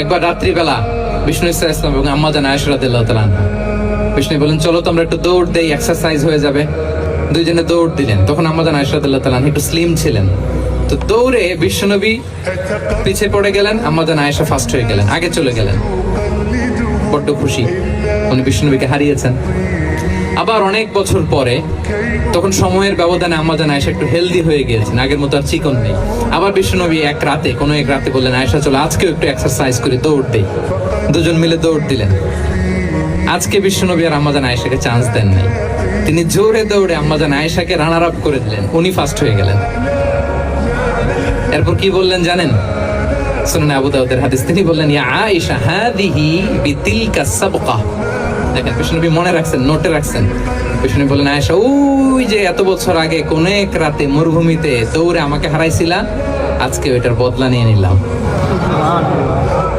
একবার রাত্রিবেলা বিষ্ণু ইসা ইসলাম এবং আম্মা জান আয়সরাদিল্লাহ তালান বিষ্ণু বলেন চলো তো আমরা একটু দৌড় দেই এক্সারসাইজ হয়ে যাবে। দুইজনে দৌড় দিলেন। তখন আম্মা জান আয়সরাদিল্লাহ তালান একটু স্লিম ছিলেন। তো দৌড়ে বিশ্বনবী পিছে পড়ে গেলেন, আম্মা জান আয়েশা ফার্স্ট হয়ে গেলেন, আগে চলে গেলেন। বড্ড খুশি। উনি বিষ্ণুনবীকে হারিয়েছেন। আবার অনেক বছর পরে তখন সময়ের ব্যবধানে আমাদের আয়েশা একটু হেলদি হয়ে গিয়েছেন। আগের মতো আর চিকন নেই। আবার বিষ্ণুনবী এক রাতে, কোনো এক রাতে বললেন, আয়েশা, চলো আজকেও একটু এক্সারসাইজ করে দৌড় দেই। দুজন মিলে দৌড় দিলেন। আজকে বিশ্বনবী আর আম্মাজান আয়েশাকে চান্স দেন নাই। তিনি জোরে দৌড়ে আম্মাজান আয়েশাকে রানার আপ করে দিলেন। উনি ফার্স্ট হয়ে গেলেন। এরপর কি বললেন জানেন? শুনুন আবু দাউদের হাদিস। তিনি বললেন, ইয়া আয়েশা, হাদিহি বিতিলকা সাবকা। দেখেন, বিষ্ণুনবী মনে রাখছেন, নোটে রাখছেন। বিষ্ণু বলেন আয়েশা, ওই যে এত বছর আগে কোন এক রাতে মরুভূমিতে দৌড়ে আমাকে হারাইছিলা, আজকে ওইটার বদলা নিয়ে নিলাম।